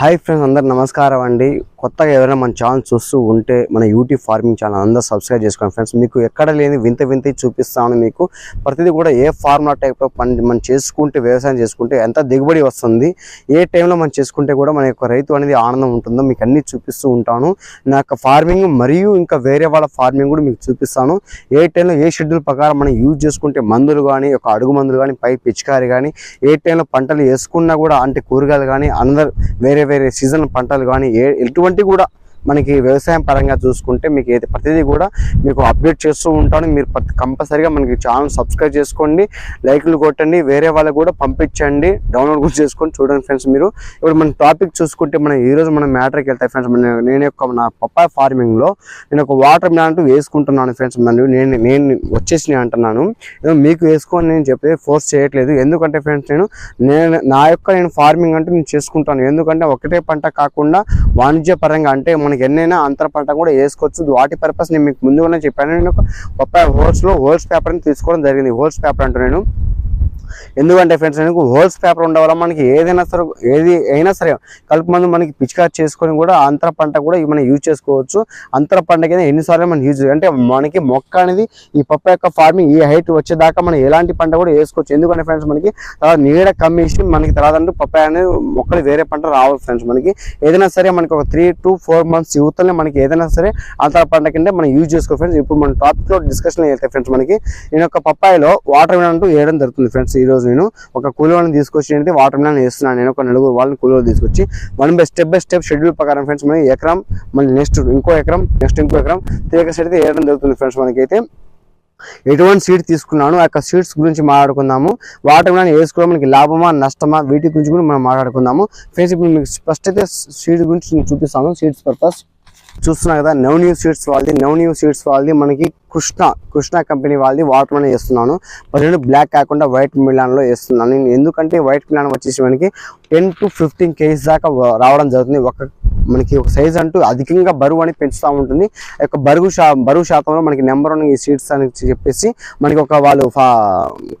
Hi friends అందరు నమస్కారం అండి. కొత్తగా ఎవరైనా మన ఛానల్ చూస్తూ ఉంటే మన యూట్యూబ్ ఫార్మింగ్ ఛానల్ అందరూ సబ్స్క్రైబ్ చేసుకోండి. ఫ్రెండ్స్ మీకు ఎక్కడ లేని వింత వింత చూపిస్తాను మీకు. ప్రతిదీ కూడా ఏ ఫార్ములా టైప్లో పని మనం చేసుకుంటే వ్యవసాయం చేసుకుంటే ఎంత దిగుబడి వస్తుంది ఏ టైంలో మనం చేసుకుంటే కూడా మన యొక్క రైతు అనేది ఆనందం ఉంటుందో మీకు అన్ని చూపిస్తూ ఉంటాను. నా యొక్క ఫార్మింగ్ మరియు ఇంకా వేరే వాళ్ళ ఫార్మింగ్ కూడా మీకు చూపిస్తాను. ఏ టైంలో ఏ షెడ్యూల్ ప్రకారం మనం యూజ్ చేసుకుంటే మందులు కానీ ఒక అడుగు మందులు కానీ పై పిచికారి కానీ ఏ టైంలో పంటలు వేసుకున్నా కూడా అంటే కూరగాయలు కానీ అందరు వేరే వేరే సీజన్ పంటలు కానీ ఏ ఎటువంటి వంటి కూడా మనకి వ్యవసాయం పరంగా చూసుకుంటే మీకు ఏది ప్రతిదీ కూడా మీకు అప్డేట్ చేస్తూ ఉంటాను. మీరు ప్రతి కంపల్సరీగా మనకి ఛానల్ సబ్స్క్రైబ్ చేసుకోండి. లైక్లు కొట్టండి. వేరే వాళ్ళకి కూడా పంపించండి. డౌన్లోడ్ కూడా చేసుకొని చూడండి ఫ్రెండ్స్ మీరు. ఇప్పుడు మన టాపిక్ చూసుకుంటే మనం ఈరోజు రోజు మనం మ్యాటర్కి వెళ్తాయి ఫ్రెండ్స్. మన నేను యొక్క నా పప్పాయ ఫార్మింగ్లో నేను ఒక వాటర్ ప్లాంట్ వేసుకుంటున్నాను ఫ్రెండ్స్. మరియు నేను నేను వచ్చేసి అంటున్నాను. మీకు వేసుకొని నేను చెప్పేది ఫోర్స్ చేయట్లేదు. ఎందుకంటే ఫ్రెండ్స్ నేను నేను నా యొక్క నేను ఫార్మింగ్ అంటే నేను చేసుకుంటాను. ఎందుకంటే ఒకటే పంట కాకుండా వాణిజ్య పరంగా అంటే మన మనకి ఎన్నైనా అంతర పంట కూడా వేసుకోవచ్చు. వాటి పర్పస్ నేను మీకు ముందుగానే చెప్పాను. నేను ఒక హోల్స్లో హోల్స్ పేపర్ని తీసుకోవడం జరిగింది. హోల్స్ పేపర్ అంటూ నేను ఎందుకంటే ఫ్రెండ్స్ మనకు హోల్స్ పేపర్ ఉండడం వల్ల మనకి ఏదైనా సరే ఏది అయినా సరే కలుపు మందు మనకి పిచికారి చేసుకొని కూడా అంతర పంట కూడా మనం యూజ్ చేసుకోవచ్చు. అంతర పంట కింద ఎన్నిసార్లు మనం యూజ్ అంటే మనకి మొక్క అనేది ఈ పప్ప యొక్క ఫార్మింగ్ ఈ హైట్ వచ్చేదాకా మనం ఎలాంటి పంట కూడా వేసుకోవచ్చు. ఎందుకంటే ఫ్రెండ్స్ మనకి తర్వాత నీడ కమ్మేసి మనకి తర్వాత అంటూ పప్పాయ అనేది మొక్కలు వేరే పంట రావాలి ఫ్రెండ్స్ మనకి ఏదైనా సరే మనకి ఒక త్రీ టు ఫోర్ మంత్స్ యూత్లోనే మనకి ఏదైనా సరే అంతర పంట కింద మనం యూజ్ చేసుకో ఫ్రెండ్స్ ఇప్పుడు మన టాపిక్లో డిస్కషన్ అయితే ఫ్రెండ్స్ మనకి నేను ఒక పప్పాయలో వాటర్ మిలన్ అంటూ వేయడం జరుగుతుంది ఫ్రెండ్స్. ఈరోజు నేను ఒక కూలీలను తీసుకొచ్చి ఏంటి వాటర్ మిలన్ వేస్తున్నాను నేను ఒక నలుగురు వాళ్ళని కూలీలు తీసుకొచ్చి one by step by step schedule ప్రకారం ఫ్రెండ్స్ మనకి ఎకరం మళ్ళీ నెక్స్ట్ ఇంకో ఎకరం నెక్స్ట్ ఇంకో ఎకరం త్రీ ఎకర్స్ అయితే వేయడం జరుగుతుంది ఫ్రెండ్స్ మనకైతే. ఎటువంటి సీడ్ తీసుకున్నాను ఆ యొక్క సీడ్స్ గురించి మాట్లాడుకుందాము. వాటర్ మిలన్ వేసుకోవడం మనకి లాభమా నష్టమా వీటి గురించి కూడా మనం మాట్లాడుకుందాము. ఫ్రెండ్స్ ఇప్పుడు మీకు ఫస్ట్ అయితే సీడ్ గురించి చూపిస్తాను సీడ్స్ పర్పస్ చూస్తున్నా కదా నవ్ న్యూ సీడ్స్ వాళ్ళది నవ్ న్యూ సీడ్స్ వాళ్ళది మనకి కృష్ణ కృష్ణ కంపెనీ వాళ్ళది వాటర్ మిలన్ వేస్తున్నాను పదిహేను బ్లాక్ కాకుండా వైట్ మిలాన్లో వేస్తున్నాను నేను ఎందుకంటే వైట్ మిలాన్ వచ్చేసి మనకి టెన్ టు ఫిఫ్టీన్ కేజీస్ దాకా రావడం జరుగుతుంది. ఒక మనకి ఒక సైజ్ అంటూ అధికంగా బరువు అని పెంచుతూ ఉంటుంది. యొక్క బరువు శా బరువు శాతంలో మనకి నెంబర్ వన్ ఈ సీడ్స్ అని చెప్పేసి మనకి ఒక వాళ్ళు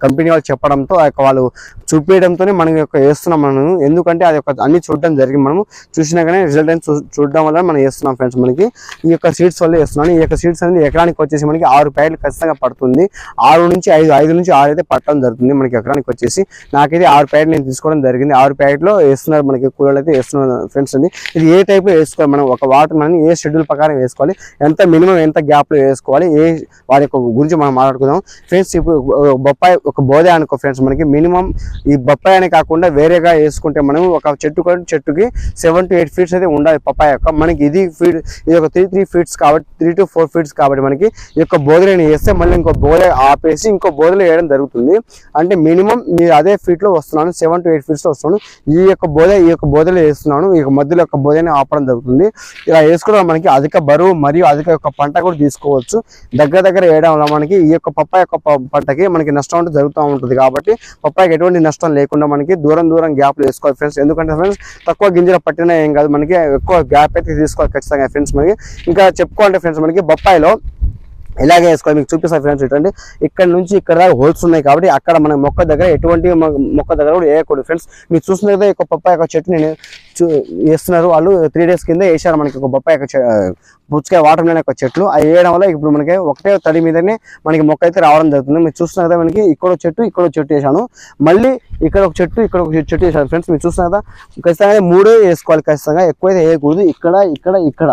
కంపెనీ వాళ్ళు చెప్పడంతో ఆ యొక్క వాళ్ళు చూపించడంతోనే మనం యొక్క వేస్తున్నాం మనం ఎందుకంటే అది ఒక అన్ని చూడడం జరిగింది మనము. చూసినా కానీ రిజల్ట్ అని చూ- చూడడం వల్ల మనం వేస్తున్నాం ఫ్రెండ్స్ మనకి. ఈ యొక్క సీడ్స్ వల్ల వేస్తున్నాను. ఈ యొక్క సీడ్స్ అనేది ఎకరానికి వచ్చేసి మనకి ఆరు ప్యాకెట్లు ఖచ్చితంగా పడుతుంది. ఆరు నుంచి ఐదు ఐదు నుంచి ఆరు అయితే పట్టడం జరుగుతుంది మనకి ఎకరానికి వచ్చేసి. నాకైతే ఆరు ప్యాకెట్లు నేను తీసుకోవడం జరిగింది. ఆరు ప్యాకెట్లో వేస్తున్నారు మనకి కూలర్లు అయితే వేస్తున్నారు ఫ్రెండ్స్ అండి. ఇది ఏ టైప్లో వేసుకోవాలి. మనం ఒక వాటర్ మనం ఏ షెడ్యూల్ ప్రకారం వేసుకోవాలి ఎంత మినిమం ఎంత గ్యాప్లో వేసుకోవాలి ఏ వారి యొక్క గురించి మనం మాట్లాడుకుందాం. ఫ్రెండ్స్ ఇప్పుడు బొప్పాయి ఒక బోధే అనుకో ఫ్రెండ్స్ మనకి మినిమం ఈ బొప్పాయి అని కాకుండా వేరేగా వేసుకుంటే మనం ఒక చెట్టు చెట్టుకి సెవెన్ టు ఎయిట్ ఫీట్స్ అయితే ఉండాలి పప్పాయ యొక్క. మనకి ఇది ఫీట్ ఇది ఒక త్రీ త్రీ ఫీట్స్ కాబట్టి త్రీ టు ఫోర్ ఫీట్స్ కాబట్టి మనకి ఈ యొక్క బోధలను వేస్తే మళ్ళీ ఇంకో బోధ ఆపేసి ఇంకో బోధలు వేయడం జరుగుతుంది. అంటే మినిమం మీరు అదే ఫీట్లో వస్తున్నాను సెవెన్ టు ఎయిట్ ఫీట్స్లో వస్తున్నాను. ఈ యొక్క బోధ ఈ యొక్క బోధలు వేస్తున్నాను. ఈ యొక్క మధ్యలో యొక్క బోధని ఆపడం జరుగుతుంది. ఇలా వేసుకోవడం మనకి అధిక బరువు మరియు అధిక యొక్క పంట కూడా తీసుకోవచ్చు. దగ్గర దగ్గర వేయడం వల్ల మనకి ఈ యొక్క పప్పాయ యొక్క పంటకి మనకి నష్టం అంటే జరుగుతూ ఉంటుంది కాబట్టి పప్పాయకి ఎటువంటి నష్టం లేకుండా మనకి దూరం దూరం గ్యాప్లు వేసుకోవాలి ఫ్రెండ్స్. ఎందుకంటే ఫ్రెండ్స్ తక్కువ గింజలు పట్టినా ఏం కాదు. మనకి ఎక్కువ గ్యాప్ అయితే తీసుకోవాలి ఖచ్చితంగా ఫ్రెండ్స్. మనకి ఇంకా చెప్పుకోవాలంటే ఫ్రెండ్స్ మనకి బొప్పాయిలో ఇలాగే వేసుకోవాలి మీకు చూపిస్తాను ఫ్రెండ్స్ చూడండి. ఇక్కడ నుంచి ఇక్కడ దాకా హోల్స్ ఉన్నాయి కాబట్టి అక్కడ మన మొక్క దగ్గర ఎటువంటి మొ- మొక్క దగ్గర కూడా వేయకూడదు ఫ్రెండ్స్ మీరు చూసిన కదా ఒక పప్పాయ యొక్క చెట్టు నేను చూ- వేస్తున్నారు. వాళ్ళు త్రీ డేస్ కింద వేసారు మనకి ఒక బొప్పాయి ఒక చె- పుచ్చకాయ వాటర్ మిలన్ ఒక చెట్లు. అవి వేయడం వల్ల ఇప్పుడు మనకి ఒకటే తడి మీదనే మనకి మొక్క అయితే రావడం జరుగుతుంది. మీరు చూస్తున్నారు కదా మనకి ఇక్కడ చెట్టు ఇక్కడ చెట్టు వేసాను మళ్ళీ ఇక్కడ ఒక చెట్టు ఇక్కడ ఒక చెట్టు వేసాను ఫ్రెండ్స్ మీరు చూసిన కదా ఖచ్చితంగా మూడే వేసుకోవాలి ఖచ్చితంగా. ఎక్కువైతే వేయకూడదు. ఇక్కడ ఇక్కడ ఇక్కడ.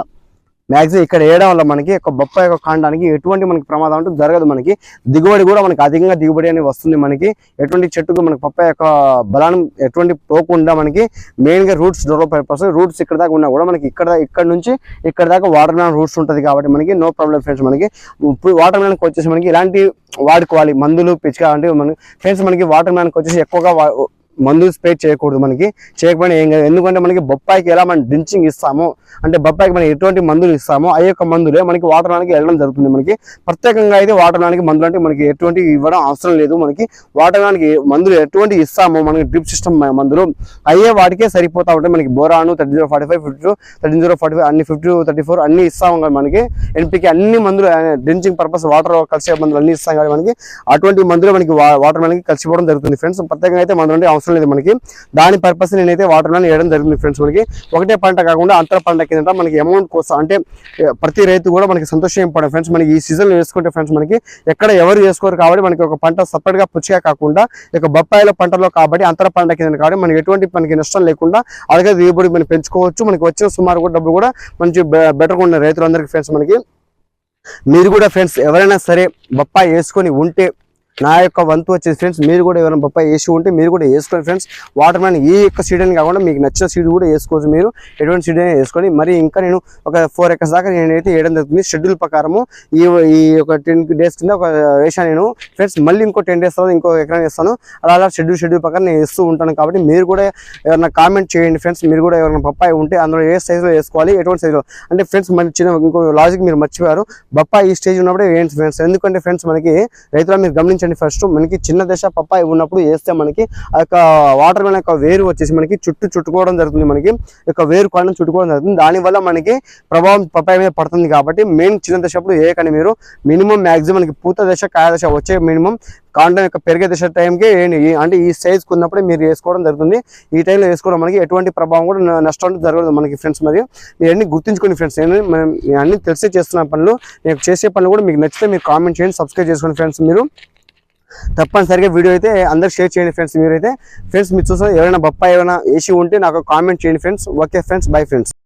మ్యాక్సిమం ఇక్కడ వేయడం వల్ల మనకి ఒక బొప్పాయి యొక్క కాండానికి ఎటువంటి మనకి ప్రమాదం అంటూ జరగదు మనకి. దిగుబడి కూడా మనకి అధికంగా దిగుబడి అనేది వస్తుంది మనకి. ఎటువంటి చెట్టుకు మనకి బొప్పాయి యొక్క బలాన్ని ఎటువంటి పోకుండా మనకి మెయిన్గా రూట్స్ డెవలప్ అయిపోతుంది రూట్స్ ఇక్కడ దాకా ఉన్నా కూడా మనకి ఇక్కడ ఇక్కడ నుంచి ఇక్కడ దాకా వాటర్ మ్యాన్ రూట్స్ ఉంటుంది కాబట్టి మనకి నో ప్రాబ్లం ఫ్రెండ్స్ మనకి. ఇప్పుడు వాటర్ మ్యాన్కి వచ్చేసి మనకి ఇలాంటి వాడుకోవాలి మందులు పిచ్చుక అంటే మనకి ఫ్రెండ్స్ మనకి వాటర్ మ్యాన్కి వచ్చేసి ఎక్కువగా మందు మందులు స్ప్రే చేయకూడదు మనకి. చేయకపోయినా ఏం కాదు. ఎందుకంటే మనకి బొప్పాయికి ఎలా మనం డ్రించింగ్ ఇస్తామో అంటే బొప్పాయికి మనం ఎటువంటి మందులు ఇస్తామో ఆ యొక్క మందులే మనకి వాటరానికి వెళ్ళడం జరుగుతుంది మనకి. ప్రత్యేకంగా అయితే వాటరానికి మందులు అంటే మనకి ఎటువంటి ఇవ్వడం అవసరం లేదు. మనకి వాటర్ మందులు ఎటువంటి ఇస్తామో మనకి డ్రిప్ సిస్టమ్ మందులు అయ్యే వాటికే సరిపోతా ఉంటాయి. మనకి బోరాను thirty zero forty five fifty two thirty zero forty five అన్ని ఫిఫ్టీ థర్టీ ఫోర్ అన్ని ఇస్తాం కదా మనకి. ఎన్పికి అన్ని మందులు డ్రించింగ్ పర్పస్ వాటర్ కలిసే మందులు అన్ని ఇస్తాం కాబట్టి మనకి. అటువంటి మందులు మనకి వాటర్ మనకి కలిసిపోవడం జరుగుతుంది. ఫ్రెండ్స్ ప్రత్యేకంగా అయితే మందులు అంటే అవసరం లేదు మనకి. దాని పర్పస్ నేనైతే వాటర్ మ్యాన్ వేయడం జరిగింది ఫ్రెండ్స్ మనకి ఒకటే పంట కాకుండా అంతర పంట కింద మనకి అమౌంట్ కోసం అంటే ప్రతి రైతు కూడా మనకి సంతోషం ఇంపార్టెంట్ ఫ్రెండ్స్ మనకి. ఈ సీజన్లో వేసుకుంటే ఫ్రెండ్స్ మనకి ఎక్కడ ఎవరు వేసుకోరు కాబట్టి మనకి ఒక పంట సపరేట్గా పుచ్చిగా కాకుండా ఇక బొప్పాయిల పంటలో కాబట్టి అంతర పంట కింద కాబట్టి మనకి ఎటువంటి మనకి నష్టం లేకుండా అలాగే దిగుబడి మనం పెంచుకోవచ్చు. మనకి వచ్చిన సుమారు కూడా డబ్బులు కూడా మంచి బెటర్గా ఉన్న రైతులందరికీ ఫ్రెండ్స్ మనకి. మీరు కూడా ఫ్రెండ్స్ ఎవరైనా సరే బొప్పాయి వేసుకొని ఉంటే నా యొక్క వంతు వచ్చేసి ఫ్రెండ్స్ మీరు కూడా ఎవరైనా బొప్పాయి వేసి ఉంటే మీరు కూడా వేసుకోండి ఫ్రెండ్స్ వాటర్ మ్యాన్ ఈ యొక్క సీడ్ అని కాకుండా మీకు నచ్చిన సీడ్ కూడా వేసుకోవచ్చు మీరు. ఎటువంటి సీడ్ అయినా వేసుకొని మరి ఇంకా నేను ఒక ఫోర్ ఎకర్స్ దాకా నేనైతే వేయడం జరుగుతుంది. షెడ్యూల్ ప్రకారము ఈ ఈ ఒక టెన్ డేస్ కింద ఒక వేసాను నేను. ఫ్రెండ్స్ మళ్ళీ ఇంకో టెన్ డేస్ తర్వాత ఇంకో ఎకరం వేస్తాను. అలా అలా షెడ్యూల్ షెడ్యూల్ ప్రకారం నేను వేస్తూ ఉంటాను కాబట్టి మీరు కూడా ఎవరైనా కామెంట్ చేయండి ఫ్రెండ్స్ మీరు కూడా ఎవరైనా బొప్పాయి ఉంటే అందులో ఏ సైజులో వేసుకోవాలి ఎటువంటి సైజులో అంటే ఫ్రెండ్స్ మన చిన్న ఇంకో లాజిక్ మీరు మర్చిపోయారు. బొప్పాయి ఈ స్టేజ్ ఉన్నప్పుడే వేయండి ఫ్రెండ్స్ ఎందుకంటే ఫ్రెండ్స్ మనకి రైతులు మీరు గమనించండి ఫస్ట్ మనకి చిన్న దశ పప్పాయి ఉన్నప్పుడు వేస్తే మనకి ఆ యొక్క వాటర్ మెలన్ యొక్క వేరు వచ్చేసి మనకి చుట్టూ చుట్టుకోవడం జరుగుతుంది మనకి. యొక్క వేరు కారణం చుట్టుకోవడం జరుగుతుంది. దానివల్ల మనకి ప్రభావం పప్పాయి మీద పడుతుంది కాబట్టి మెయిన్ చిన్న దశ అప్పుడు వేయకండి మీరు మినిమం మ్యాక్సిమం మనకి పూత దశ కాయ దశ వచ్చే మినిమం కాండం యొక్క పెరిగే దశ టైంకి అంటే ఈ సైజ్ ఉన్నప్పుడే మీరు వేసుకోవడం జరుగుతుంది. ఈ టైంలో వేసుకోవడం మనకి ఎటువంటి ప్రభావం కూడా నష్టం అంటే జరగదు మనకి ఫ్రెండ్స్ మరి. మీరు అన్ని గుర్తుంచుకోండి ఫ్రెండ్స్ నేను అన్ని తెలిసే చేస్తున్న పనులు నేను చేసే పనులు కూడా మీకు నచ్చితే మీరు కామెంట్ చేయండి సబ్స్క్రైబ్ చేసుకోండి ఫ్రెండ్స్ మీరు. తప్పనిసరిగా వీడియో అయితే అందరు షేర్ చేయండి ఫ్రెండ్స్ మీరైతే. ఫ్రెండ్స్ మీరు చూసిన ఎవరైనా బొప్పాయి ఏమైనా వేసి ఉంటే నాకు కామెంట్ చేయండి friends. Okay friends bye friends.